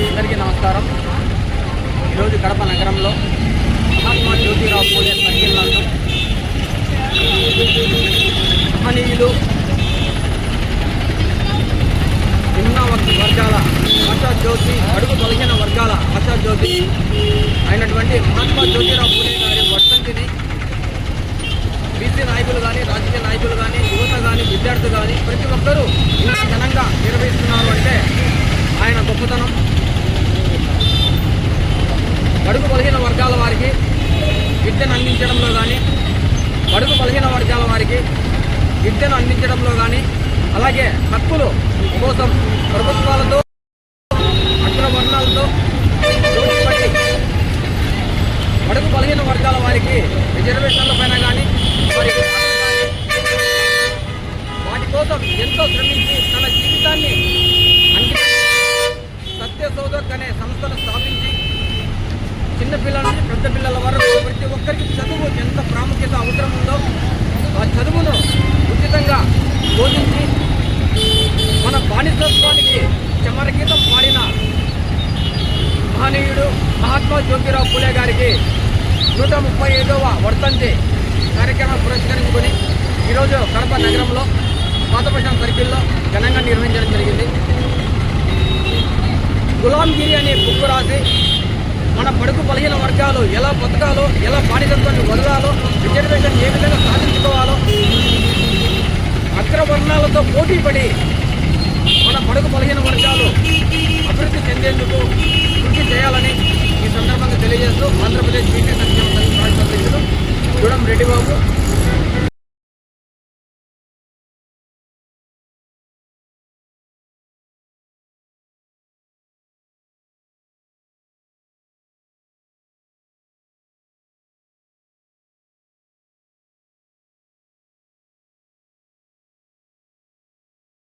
నమస్కారం. ఈరోజు కడప నగరంలో మహాత్మా జ్యోతిరావు పూలే సర్కిల్ మహనీయులు నిమ్న వర్గాల వర్గాల ఆశాజ్యోతి అడుగు బలహీన వర్గాల ఆశాజ్యోతి అయినటువంటి మహాత్మా జ్యోతిరావు పూలే గారి వర్తంతిని బీసీ నాయకులు కానీ రాజకీయ నాయకులు కానీ యువత కానీ విద్యార్థులు కానీ ప్రతి ఒక్కరూ ఇంత ఘనంగా నిర్వహిస్తున్నారు అంటే ఆయన గొప్పతనం బడుగు బలహీన వర్గాల వారికి విద్యను అందించడంలో కానీ బడుగు బలహీన వర్గాల వారికి విద్యను అందించడంలో కానీ అలాగే హక్కులు కోసం ప్రభుత్వాలతో అగ్రవర్ణాలతో పోటీపడి బడుగు బలహీన వర్గాల వారికి రిజర్వేషన్ల పైన కానీ వాటి కోసం ఎంతో శ్రమించి తన జీవితాన్ని సత్య సౌదక్ అనే సంస్థను స్థాపించి చిన్నపిల్లల నుంచి పెద్ద పిల్లల వరకు ఒక్కరికి చదువు ఎంత ప్రాముఖ్యత అవసరం ఉందో ఆ చదువును ఉచితంగా బోధించి మన బానిసత్వానికి చమరగీతం పాడిన మహనీయుడు మహాత్మా జ్యోతిరావు పూలే గారికి నూట ముప్పై ఐదవ వర్తంతి కార్యక్రమం పురస్కరించుకొని ఈరోజు కడప నగరంలో పాతపక్షం సర్కిల్లో ఘనంగా నిర్వహించడం జరిగింది. గులాంగిరి అనే బుక్ రాసి మన పడుకు బలహీన వర్గాలు ఎలా బతకాలో ఎలా బానిసత్వాన్ని వదలాలో రిజర్వేషన్ ఏ విధంగా సాధించుకోవాలో అగ్రవర్ణాలతో పోటీపడి మన పడుకు బలహీన వర్గాలు అభివృద్ధి చెందేందుకు కృషి చేయాలని ఈ సందర్భంగా తెలియజేస్తూ ఆంధ్రప్రదేశ్ బీసీ సంక్షేమ సంఘం రాష్ట్ర అధ్యక్షుడు రెడ్డి రెడ్డిబాబు